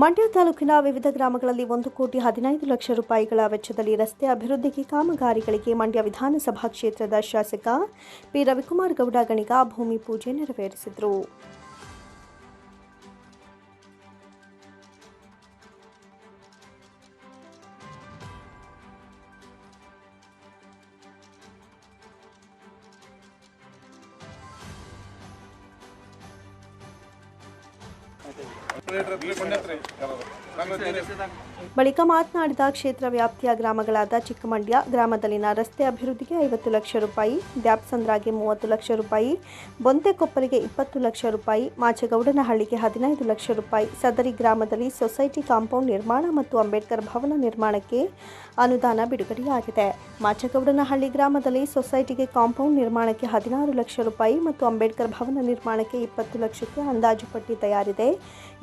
ಮಂಡ್ಯ ತಾಲೂಕಿನ ವಿವಿಧ ಗ್ರಾಮಗಳಲ್ಲಿ ಒಂದು ಕೋಟಿ ಹದಿನೈದು ಲಕ್ಷ ರೂಪಾಯಿಗಳ ವೆಚ್ಚದಲ್ಲಿ ರಸ್ತೆ ಅಭಿವೃದ್ಧಿಗೆ ಕಾಮಗಾರಿಗಳಿಗೆ ಮಂಡ್ಯ ವಿಧಾನಸಭಾ ಕ್ಷೇತ್ರದ ಶಾಸಕ ಪಿ. ರವಿಕುಮಾರ್ ಗೌಡ ಗಣಿಗ ಭೂಮಿ ಪೂಜೆ ನೆರವೇರಿಸಿದರು. ಬಳಿಕ ಮಾತನಾಡಿದ ಕ್ಷೇತ್ರ ವ್ಯಾಪ್ತಿಯ ಗ್ರಾಮಗಳಾದ ಚಿಕ್ಕಮಂಡ್ಯ ಗ್ರಾಮದಲ್ಲಿನ ರಸ್ತೆ ಅಭಿವೃದ್ಧಿಗೆ ಐವತ್ತು ಲಕ್ಷ ರೂಪಾಯಿ ದ್ಯಾಪ್ಸಂದ್ರಾಗೆ ಮೂವತ್ತು ಲಕ್ಷ ರೂಪಾಯಿ, ಬೊಂತೆಕೊಪ್ಪರಿಗೆ ಇಪ್ಪತ್ತು ಲಕ್ಷ ರೂಪಾಯಿ, ಮಾಚಗೌಡನಹಳ್ಳಿಗೆ ಹದಿನೈದು ಲಕ್ಷ ರೂಪಾಯಿ, ಸದರಿ ಗ್ರಾಮದಲ್ಲಿ ಸೊಸೈಟಿ ಕಾಂಪೌಂಡ್ ನಿರ್ಮಾಣ ಮತ್ತು ಅಂಬೇಡ್ಕರ್ ಭವನ ನಿರ್ಮಾಣಕ್ಕೆ ಅನುದಾನ ಬಿಡುಗಡೆಯಾಗಿದೆ. ಮಾಚಗೌಡನಹಳ್ಳಿ ಗ್ರಾಮದಲ್ಲಿ ಸೊಸೈಟಿಗೆ ಕಾಂಪೌಂಡ್ ನಿರ್ಮಾಣಕ್ಕೆ ಹದಿನಾರು ಲಕ್ಷ ರೂಪಾಯಿ ಮತ್ತು ಅಂಬೇಡ್ಕರ್ ಭವನ ನಿರ್ಮಾಣಕ್ಕೆ ಇಪ್ಪತ್ತು ಲಕ್ಷಕ್ಕೆ ಅಂದಾಜು ಪಟ್ಟಿ ತಯಾರಿದೆ.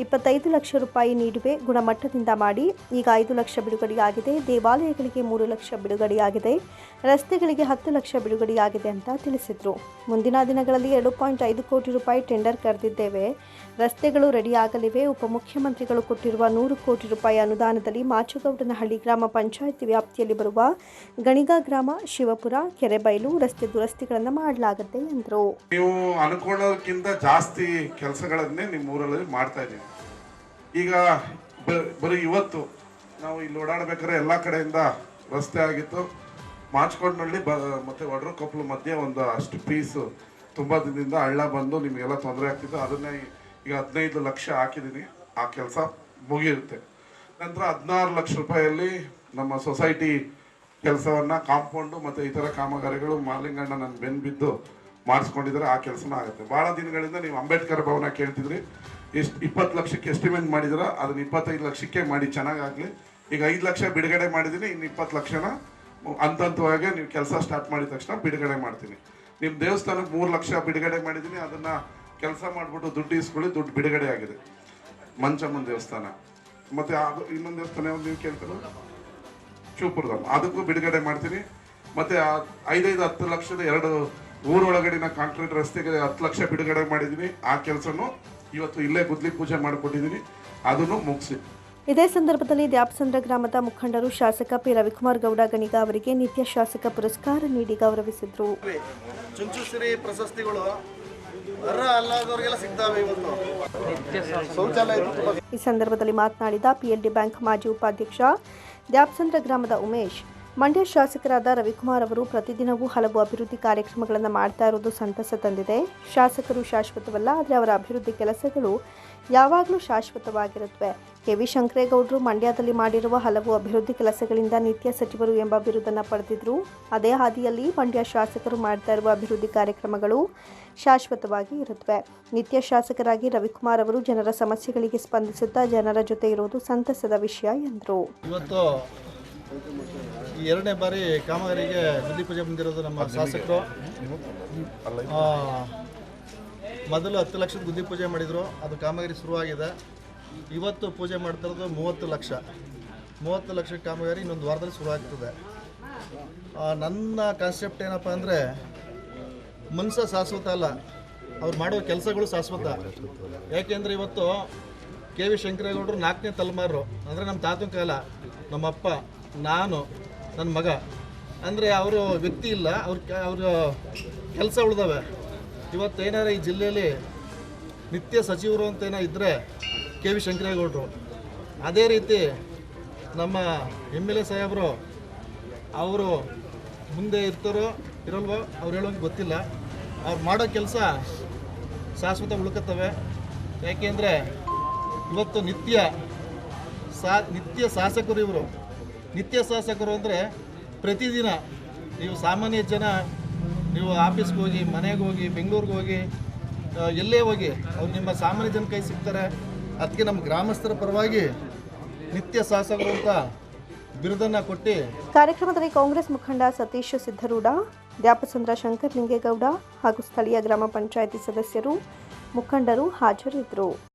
ಇಪ್ಪತ್ತೈದು ಲಕ್ಷ ರೂಪಾಯಿ ನೀಡುವೆ ಗುಣಮಟ್ಟದಿಂದ ಮಾಡಿ, ಈಗ ಐದು ಲಕ್ಷ ಬಿಡುಗಡೆಯಾಗಿದೆ, ದೇವಾಲಯಗಳಿಗೆ ಮೂರು ಲಕ್ಷ ಬಿಡುಗಡೆಯಾಗಿದೆ, ರಸ್ತೆಗಳಿಗೆ ಹತ್ತು ಲಕ್ಷ ಬಿಡುಗಡೆಯಾಗಿದೆ ಅಂತ ತಿಳಿಸಿದರು. ಮುಂದಿನ ದಿನಗಳಲ್ಲಿ ಎರಡು ಪಾಯಿಂಟ್ ಐದು ಕೋಟಿ ರೂಪಾಯಿ ಟೆಂಡರ್ ಕರೆದಿದ್ದೇವೆ. ರಸ್ತೆಗಳು ರೆಡಿಯಾಗಲಿವೆ, ಉಪಮುಖ್ಯಮಂತ್ರಿಗಳು ಕೊಟ್ಟಿರುವ ನೂರು ಕೋಟಿ ರೂಪಾಯಿ ಅನುದಾನದಲ್ಲಿ ಮಾಚುಗೌಡನಹಳ್ಳಿ ಗ್ರಾಮ ಪಂಚಾಯಿತಿ ವ್ಯಾಪ್ತಿಯಲ್ಲಿ ಬರುವ ಗಣಿಗಾ ಗ್ರಾಮ, ಶಿವಪುರ, ಕೆರೆಬೈಲು ರಸ್ತೆ ದುರಸ್ತಿಗಳನ್ನು ಮಾಡಲಾಗುತ್ತೆ ಎಂದರು. ನೀವು ಜಾಸ್ತಿ ಕೆಲಸಗಳನ್ನೇ ನಿಮ್ಮ ಊರಲ್ಲಿ ಇದ್ದೀವಿ. ಈಗ ಬರೀ ಇವತ್ತು ನಾವು ಇಲ್ಲಿ ಓಡಾಡ್ಬೇಕಾದ್ರೆ ಎಲ್ಲ ಕಡೆಯಿಂದ ರಸ್ತೆ ಆಗಿತ್ತು. ಮಾಚ್ಕೊಂಡ್ನಳ್ಳಿ ಬ, ಮತ್ತು ವಡ್ರಕೊಪ್ಪಲು ಮಧ್ಯೆ ಒಂದು ಅಷ್ಟು ಪೀಸು ತುಂಬ ದಿನದಿಂದ ಹಳ್ಳ ಬಂದು ನಿಮಗೆಲ್ಲ ತೊಂದರೆ ಆಗ್ತಿತ್ತು. ಅದನ್ನೇ ಈಗ ಹದಿನೈದು ಲಕ್ಷ ಹಾಕಿದ್ದೀನಿ. ಆ ಕೆಲಸ ಮುಗಿಯುತ್ತೆ. ನಂತರ ಹದಿನಾರು ಲಕ್ಷ ರೂಪಾಯಿಯಲ್ಲಿ ನಮ್ಮ ಸೊಸೈಟಿ ಕೆಲಸವನ್ನು ಕಾಂಪೌಂಡು ಮತ್ತು ಇತರ ಕಾಮಗಾರಿಗಳು ಮಾಲಿಂಗಣ್ಣ ನನ್ನ ಬೆನ್ನು ಬಿದ್ದು ಮಾಡಿಸ್ಕೊಂಡಿದ್ದಾರೆ. ಆ ಕೆಲಸನೂ ಆಗುತ್ತೆ. ಭಾಳ ದಿನಗಳಿಂದ ನೀವು ಅಂಬೇಡ್ಕರ್ ಭವನ ಕೇಳ್ತಿದ್ರಿ. ಎಷ್ಟು ಇಪ್ಪತ್ತು ಲಕ್ಷಕ್ಕೆ ಎಸ್ಟಿಮೇಟ್ ಮಾಡಿದ್ರ, ಅದನ್ನ ಇಪ್ಪತ್ತೈದು ಲಕ್ಷಕ್ಕೆ ಮಾಡಿ, ಚೆನ್ನಾಗಾಗ್ಲಿ. ಈಗ ಐದು ಲಕ್ಷ ಬಿಡುಗಡೆ ಮಾಡಿದ್ದೀನಿ ಇನ್ನು ಇಪ್ಪತ್ತು ಲಕ್ಷನ ಹಂತ ನೀವು ಕೆಲಸ ಸ್ಟಾರ್ಟ್ ಮಾಡಿದ ತಕ್ಷಣ ಬಿಡುಗಡೆ ಮಾಡ್ತೀನಿ. ನಿಮ್ಮ ದೇವಸ್ಥಾನಕ್ಕೆ ಮೂರು ಲಕ್ಷ ಬಿಡುಗಡೆ ಮಾಡಿದ್ದೀನಿ ಅದನ್ನು ಕೆಲಸ ಮಾಡಿಬಿಟ್ಟು ದುಡ್ಡು ಇಸ್ಕೊಳ್ಳಿ, ದುಡ್ಡು ಬಿಡುಗಡೆ ಆಗಿದೆ. ಮಂಚಮ್ಮನ ದೇವಸ್ಥಾನ. ಮತ್ತು ಅದು ಇನ್ನೊಂದು ದೇವಸ್ಥಾನ ಯಾವ್ದು ನೀವು ಕೇಳ್ತಾರೆ ಶಿವಪುರದಮ್ಮ ಅದಕ್ಕೂ ಬಿಡುಗಡೆ ಮಾಡ್ತೀನಿ. ಮತ್ತು ಐದೈದು ಹತ್ತು ಲಕ್ಷದ ಎರಡು ಊರೊಳಗಡಿನ ಕಾಂಕ್ರೀಟ್ ರಸ್ತೆಗೆ ಹತ್ತು ಲಕ್ಷ ಬಿಡುಗಡೆ ಮಾಡಿದ್ದೀನಿ ಆ ಕೆಲಸನೂ ಇವತ್ತು ಇಲ್ಲೇ ಗುದ್ಲಿ ಪೂಜೆ ಮಾಡಿಕೊಟ್ಟಿದ್ದೀನಿ ಅದನ್ನು ಮುಗಿಸಿ. ಇದೇ ಸಂದರ್ಭದಲ್ಲಿ ದ್ಯಾಪ್ಸಂದ್ರ ಗ್ರಾಮದ ಮುಖಂಡರು ಶಾಸಕ ಪಿ. ರವಿಕುಮಾರ್ ಗೌಡ ಗಣಿಗ ಅವರಿಗೆ ನಿತ್ಯ ಶಾಸಕ ಪುರಸ್ಕಾರ ನೀಡಿ ಗೌರವಿಸಿದ್ರು. ಚುಂಚುಶ್ರೀ ಪ್ರಶಸ್ತಿಗಳು ಈ ಸಂದರ್ಭದಲ್ಲಿ ಮಾತನಾಡಿದ ಪಿಎಲ್ಡಿ ಬ್ಯಾಂಕ್ ಮಾಜಿ ಉಪಾಧ್ಯಕ್ಷ ದ್ಯಾಪ್ಸಂದ್ರ ಗ್ರಾಮದ ಉಮೇಶ್ ಮಂಡ್ಯ ಶಾಸಕರಾದ ರವಿಕುಮಾರ್ ಅವರು ಪ್ರತಿದಿನವೂ ಹಲವು ಅಭಿವೃದ್ಧಿ ಕಾರ್ಯಕ್ರಮಗಳನ್ನು ಮಾಡ್ತಾ ಇರೋದು ಸಂತಸ ತಂದಿದೆ. ಶಾಸಕರು ಶಾಶ್ವತವಲ್ಲ, ಆದರೆ ಅವರ ಅಭಿವೃದ್ಧಿ ಕೆಲಸಗಳು ಯಾವಾಗಲೂ ಶಾಶ್ವತವಾಗಿರುತ್ತವೆ. ಕೆ. ವಿ. ಶಂಕರೇಗೌಡರು ಮಂಡ್ಯದಲ್ಲಿ ಮಾಡಿರುವ ಹಲವು ಅಭಿವೃದ್ಧಿ ಕೆಲಸಗಳಿಂದ ನಿತ್ಯ ಸಚಿವರು ಎಂಬ ಬಿರುದನ್ನು ಪಡೆದಿದ್ರು. ಅದೇ ಹಾದಿಯಲ್ಲಿ ಮಂಡ್ಯ ಶಾಸಕರು ಮಾಡ್ತಾ ಇರುವ ಅಭಿವೃದ್ಧಿ ಕಾರ್ಯಕ್ರಮಗಳು ಶಾಶ್ವತವಾಗಿ ಇರುತ್ತವೆ. ನಿತ್ಯ ಶಾಸಕರಾಗಿ ರವಿಕುಮಾರ್ ಅವರು ಜನರ ಸಮಸ್ಯೆಗಳಿಗೆ ಸ್ಪಂದಿಸುತ್ತಾ ಜನರ ಜೊತೆ ಇರುವುದು ಸಂತಸದ ವಿಷಯ ಎಂದರು. ಈ ಎರಡನೇ ಬಾರಿ ಕಾಮಗಾರಿಗೆ ಗುದ್ದಿ ಪೂಜೆ ಬಂದಿರೋದು ನಮ್ಮ ಶಾಸಕರು. ಮೊದಲು ಹತ್ತು ಲಕ್ಷದ ಗುದ್ದಿ ಪೂಜೆ ಮಾಡಿದರು ಅದು ಕಾಮಗಾರಿ ಶುರುವಾಗಿದೆ. ಇವತ್ತು ಪೂಜೆ ಮಾಡ್ತಾ ಇರೋದು ಮೂವತ್ತು ಲಕ್ಷ. ಮೂವತ್ತು ಲಕ್ಷ ಕಾಮಗಾರಿ ಇನ್ನೊಂದು ವಾರದಲ್ಲಿ ಶುರುವಾಗ್ತದೆ. ನನ್ನ ಕಾನ್ಸೆಪ್ಟ್ ಏನಪ್ಪ ಅಂದರೆ ಮನುಷ್ಯ ಶಾಶ್ವತ ಅಲ್ಲ ಅವ್ರು ಮಾಡುವ ಕೆಲಸಗಳು ಶಾಶ್ವತ. ಯಾಕೆಂದರೆ ಇವತ್ತು ಕೆ ವಿ ಶಂಕರೇಗೌಡರು ನಾಲ್ಕನೇ ತಲೆಮಾರು. ಅಂದರೆ ನಮ್ಮ ತಾತನ ಕಾಲ ನಮ್ಮಪ್ಪ ನಾನು ನನ್ನ ಮಗ. ಅಂದರೆ ಅವರು ವ್ಯಕ್ತಿ ಇಲ್ಲ, ಅವ್ರ ಅವ್ರ ಕೆಲಸ ಉಳಿದವೆ. ಇವತ್ತು ಏನಾರ ಈ ಜಿಲ್ಲೆಯಲ್ಲಿ ನಿತ್ಯ ಸಚಿವರು ಅಂತ ಏನೋ ಇದ್ದರೆ ಕೆ ವಿ ಶಂಕರೇಗೌಡರು. ಅದೇ ರೀತಿ ನಮ್ಮ ಎಂ ಎಲ್ ಎ ಸಾಹೇಬರು ಅವರು ಮುಂದೆ ಇರ್ತಾರೋ ಇರಲ್ವೋ ಅವ್ರು ಹೇಳೋಂಗೆ ಗೊತ್ತಿಲ್ಲ. ಅವ್ರು ಮಾಡೋ ಕೆಲಸ ಶಾಶ್ವತ ಉಳ್ಕತ್ತವೆ. ಯಾಕೆಂದರೆ ಇವತ್ತು ನಿತ್ಯ ಸಾ ನಿತ್ಯ ಶಾಸಕರು ಇವರು. ನಿತ್ಯ ಶಾಸಕರು ಅಂದರೆ ಪ್ರತಿದಿನ ನೀವು ಸಾಮಾನ್ಯ ಜನ, ನೀವು ಆಫೀಸ್ಗೆ ಹೋಗಿ, ಮನೆಗೆ ಹೋಗಿ, ಬೆಂಗಳೂರಿಗೆ ಹೋಗಿ ಎಲ್ಲೇ ಹೋಗಿ, ಅವ್ರು ನಿಮ್ಮ ಸಾಮಾನ್ಯ ಜನ ಕೈ ಸಿಗ್ತಾರೆ. ಅದಕ್ಕೆ ನಮ್ಮ ಗ್ರಾಮಸ್ಥರ ಪರವಾಗಿ ನಿತ್ಯ ಶಾಸಕರು ಅಂತ ಬಿರುದನ್ನು ಕೊಟ್ಟು ಕಾರ್ಯಕ್ರಮದಲ್ಲಿ ಕಾಂಗ್ರೆಸ್ ಮುಖಂಡ ಸತೀಶ್ ಸಿದ್ದರೂಢ ದ್ಯಾಪಚಂದ್ರ ಶಂಕರ್ ಲಿಂಗೇಗೌಡ ಹಾಗೂ ಸ್ಥಳೀಯ ಗ್ರಾಮ ಪಂಚಾಯಿತಿ ಸದಸ್ಯರು, ಮುಖಂಡರು ಹಾಜರಿದ್ದರು.